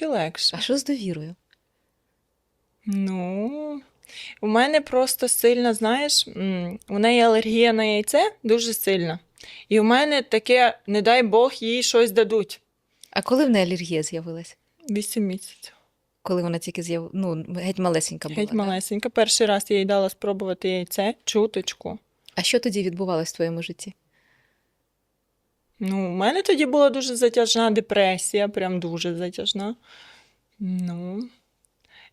трошки легше. А що з довірою? Ну, у мене просто сильно, знаєш, у неї алергія на яйце дуже сильна. І у мене таке, не дай Бог, їй щось дадуть. А коли в неї алергія з'явилась? Вісім місяців. Коли вона тільки з'яв... ну, геть малесенька була. Геть малесенька. Перший раз я їй дала спробувати яйце, чуточку. А що тоді відбувалось в твоєму житті? Ну, у мене тоді була дуже затяжна депресія, прям дуже затяжна. Ну,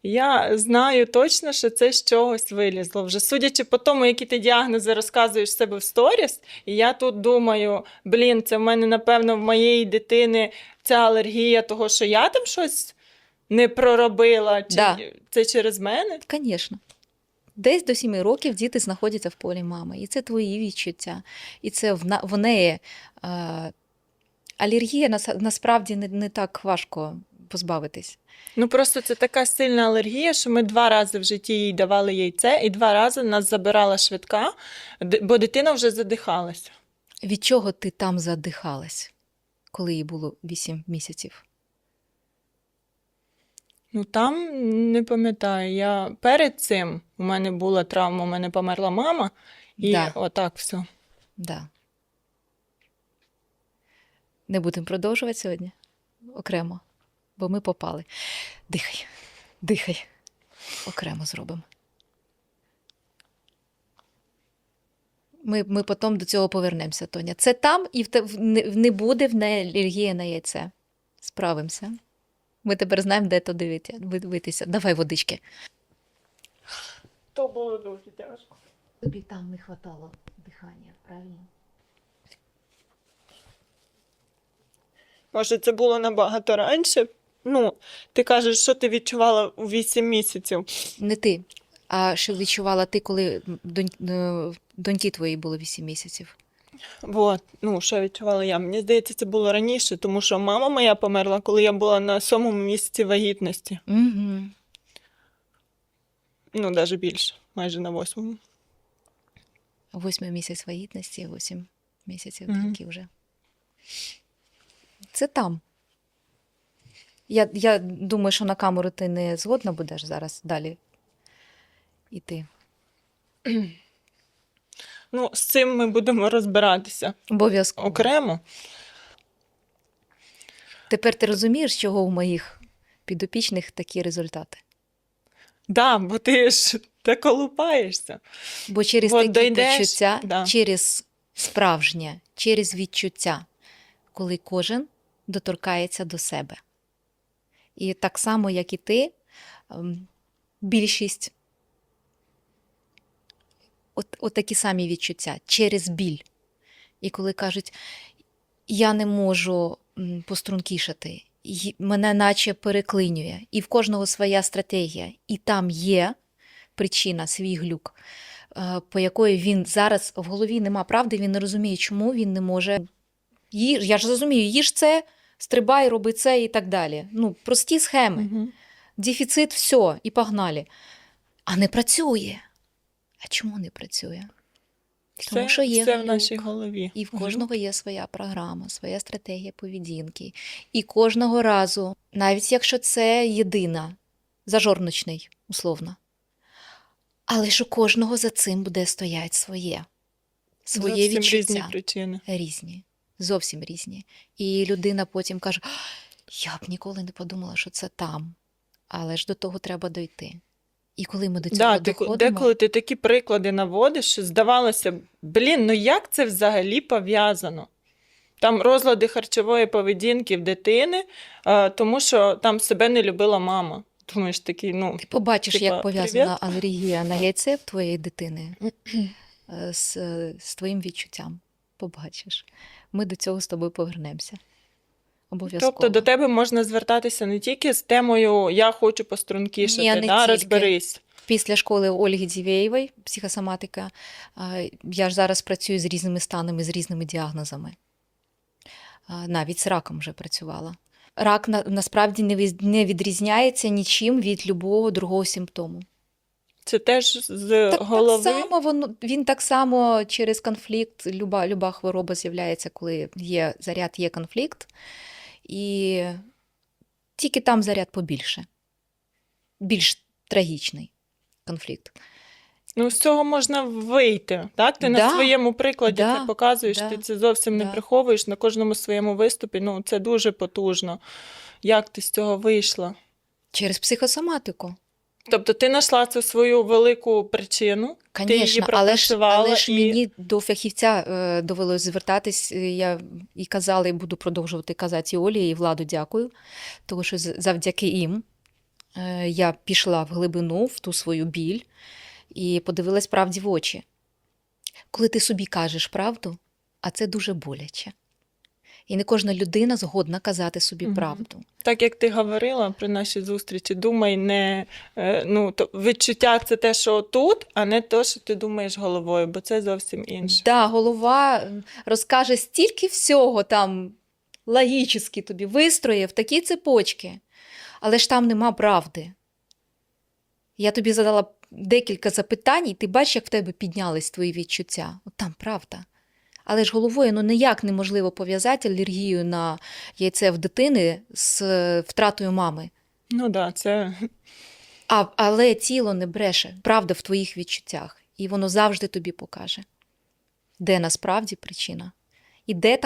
я знаю точно, що це з чогось вилізло. Вже судячи по тому, які ти діагнози розказуєш себе в сторіс, і я тут думаю, блін, це в мене, напевно, в моєї дитини ця алергія, того, що я там щось не проробила, чи Да. це через мене. Звісно. Десь до сіми років діти знаходяться в полі мами. І це твої відчуття. І це в, в неї е, алергія нас- насправді не, не так важко позбавитись. Ну просто це така сильна алергія, що ми два рази в житті їй давали яйце, і два рази нас забирала швидка, бо дитина вже задихалася. Від чого ти там задихалась, коли їй було 8 місяців? Ну там не пам'ятаю. Я перед цим у мене була травма, у мене померла мама, і Да. отак все. Да. Не будемо продовжувати сьогодні окремо, бо ми попали. Дихай, дихай. Окремо зробимо. Ми, ми потім до цього повернемося, Тоня. Це там і в те- в- не, не буде в неї алергія на яйце. Справимося. Ми тепер знаємо, де то дивити- дивитися. Давай водички. То було дуже тяжко. Тобі там не хватало дихання, правильно? Може, це було набагато раніше. Ну, ти кажеш, що ти відчувала у 8 місяців. Не ти. А що відчувала ти, коли донь... е, доньки твоїй було 8 місяців? Вот, ну, що відчувала я. Мені здається, це було раніше, тому що мама моя померла, коли я була на сьомому місяці вагітності. Угу. Ну, навіть більше, майже на восьмому. Восьмий місяць вагітності, 8 місяців Мгм. доньки вже. Це там. Я, я думаю, що на камеру ти не згодна будеш зараз далі іти. Ну, з цим ми будемо розбиратися Обов'язково. окремо. Тепер ти розумієш, чого у моїх підопічних такі результати? Да, бо ти ж те колупаєшся. Бо через От такі дойдеш, почуття, да. через справжнє, через відчуття, коли кожен доторкається до себе. І так само, як і ти, ем, більшість от, от такі самі відчуття через біль. І коли кажуть, я не можу пострункішати, мене наче переклинює, і в кожного своя стратегія, і там є причина, свій глюк, е, по якої він зараз в голові нема правди, він не розуміє, чому він не може. Я ж розумію, їж це, стрибай, роби це і так далі. Ну, прості схеми. Угу. Дефіцит, все, і погнали. А не працює. А чому не працює? Тому що є все в нашій голові. І в кожного є своя програма, своя стратегія поведінки. І кожного разу, навіть якщо це єдина, зажорночний, условно. Але ж у кожного за цим буде стоять своє. Своє Зовсім відчуття. різні причини. Різні, зовсім різні. І людина потім каже: я б ніколи не подумала, що це там. Але ж до того треба дойти. І коли ми до цього Да, доходимо, деколи ти такі приклади наводиш, що здавалося, б, блін, ну як це взагалі пов'язано? Там розлади харчової поведінки в дитини, е, тому що там себе не любила мама. Думаєш, такий, ну, Ти побачиш, Типа, як пов'язана алергія на яйце в твоєї дитини е, з, з твоїм відчуттям. Побачиш. Ми до цього з тобою повернемося. Обов'язково. тобто до тебе можна звертатися не тільки з темою Я хочу пострункішати, Ні, не да, тільки. розберись. Після школи Ольги Дівєєвої, психосоматика, я ж зараз працюю з різними станами, з різними діагнозами. Навіть з раком вже працювала. Рак на, насправді не відрізняється нічим від любого другого симптому. Це теж з Так, голови. так само воно, він так само через конфлікт, люба, люба хвороба з'являється, коли є заряд, є конфлікт. І Тільки там заряд побільше. Більш трагічний конфлікт. Ну, з цього можна вийти. Так? Ти Да, на своєму прикладі да, це показуєш, да, ти це зовсім не приховуєш на кожному своєму виступі. Ну, це дуже потужно. Як ти з цього вийшла? Через психосоматику. Тобто ти знайшла цю свою велику причину, ти її Звісно, але ж, але ж і мені до фахівця е, довелось звертатись. е, Я і казала, і буду продовжувати казати і Олі, і Владу дякую, тому що завдяки їм е, я пішла в глибину, в ту свою біль і подивилась правді в очі. Коли ти собі кажеш правду, а це дуже боляче. І не кожна людина згодна казати собі Мгм. правду. так як ти говорила при нашій зустрічі, думай не е, ну, то відчуття це те, що тут, а не те, що ти думаєш головою, бо це зовсім інше. Да, голова розкаже стільки всього там логічно тобі вистроє в такі цепочки, але ж там нема правди. Я тобі задала декілька запитань, і ти бачиш, як в тебе піднялись твої відчуття. От там правда. Але ж головою ну ніяк неможливо пов'язати алергію на яйце в дитини з е, втратою мами. Ну так, да, це А, але тіло не бреше, правда в твоїх відчуттях, і воно завжди тобі покаже, де насправді причина, і де там